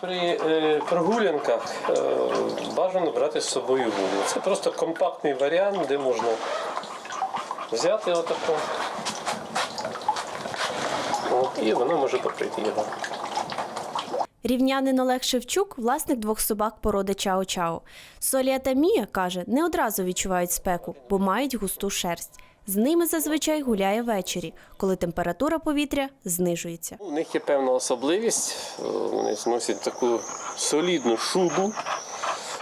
При е, прогулянках е, бажано брати з собою воду. Це просто компактний варіант, де можна взяти отаку От, і воно може покрити його. Рівнянин Олег Шевчук власник двох собак породи Чао-Чао. Солія та Мія каже, не одразу відчувають спеку, бо мають густу шерсть. З ними зазвичай гуляє ввечері, коли температура повітря знижується. У них є певна особливість. Вони носять таку солідну шубу,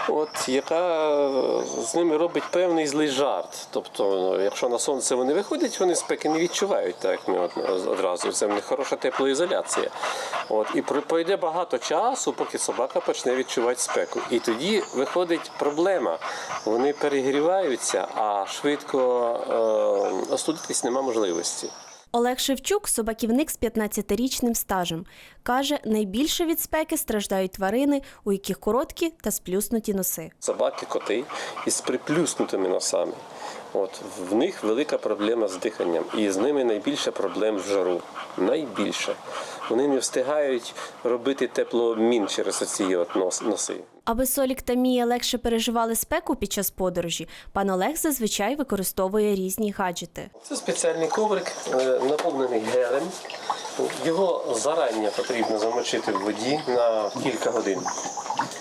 от, яка е, з ними робить певний злий жарт. Тобто, ну, якщо на сонце вони виходять, вони спеки не відчувають, так ми одразу. Це в них хороша теплоізоляція. От, і про- пройде багато часу, поки собака почне відчувати спеку. І тоді виходить проблема. Вони перегріваються, а швидко е, остудитись нема можливості. Олег Шевчук собаківник з 15-річним стажем. Каже, найбільше від спеки страждають тварини, у яких короткі та сплюснуті носи. собаки, коти із приплюснутими носами. От в них велика проблема з диханням, і з ними найбільше проблем в жару. Найбільше. Вони не встигають робити теплообмін через оці от носи. Аби Солік та Мія легше переживали спеку під час подорожі, пан Олег зазвичай використовує різні гаджети. Це спеціальний коврик, е, наповнений гелем. Його зарані потрібно замочити в воді на кілька годин.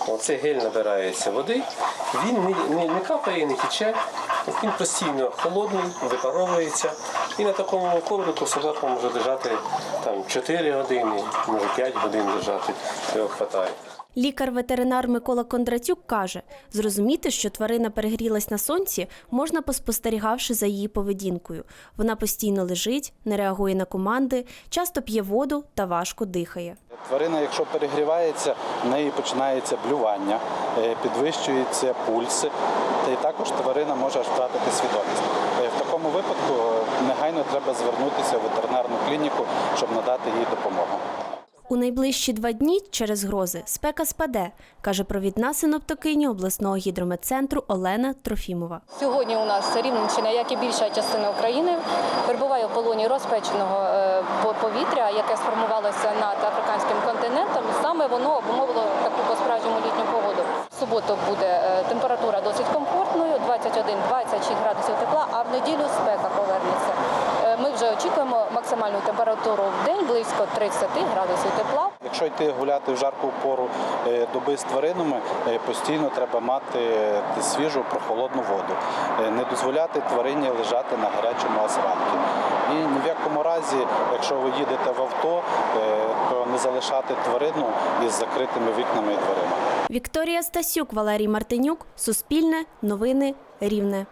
Оцей гель набирається води, він не, не, не капає, не тече, він постійно холодний, випаровується. І на такому коврику собака може лежати там 4 години, може 5 годин лежати, його хватає. Лікар-ветеринар Микола Кондратюк каже, зрозуміти, що тварина перегрілась на сонці, можна поспостерігавши за її поведінкою. Вона постійно лежить, не реагує на команди, часто п'є воду та важко дихає. Тварина, якщо перегрівається, в неї починається блювання, е, підвищується пульс, та й також тварина може втратити свідомість. Е, В такому випадку е, негайно треба звернутися в ветеринарну клініку, щоб надати їй допомогу. У найближчі два дні через грози спека спаде, каже провідна синоптикиня обласного гідрометцентру Олена Трофімова. Сьогодні у нас Рівненщина, як і більша частина України, перебуває в полоні розпеченого е, повітря, яке сформувалося над африканським континентом. Саме воно обумовило таку по-справжньому літню погоду. В суботу буде е, температура досить комфортною, 21-26 градусів тепла, а в неділю спека повернеться. Близько 30 градусів тепла. Якщо йти гуляти в жарку пору е, доби з тваринами, е, постійно треба мати е, свіжу прохолодну воду, не дозволяти тварині лежати на гарячому асфальті. І ні в якому разі, якщо ви їдете в авто, то не залишати тварину із закритими вікнами і дверима. Вікторія Стасюк, Валерій Мартинюк, Суспільне, Новини, Рівне.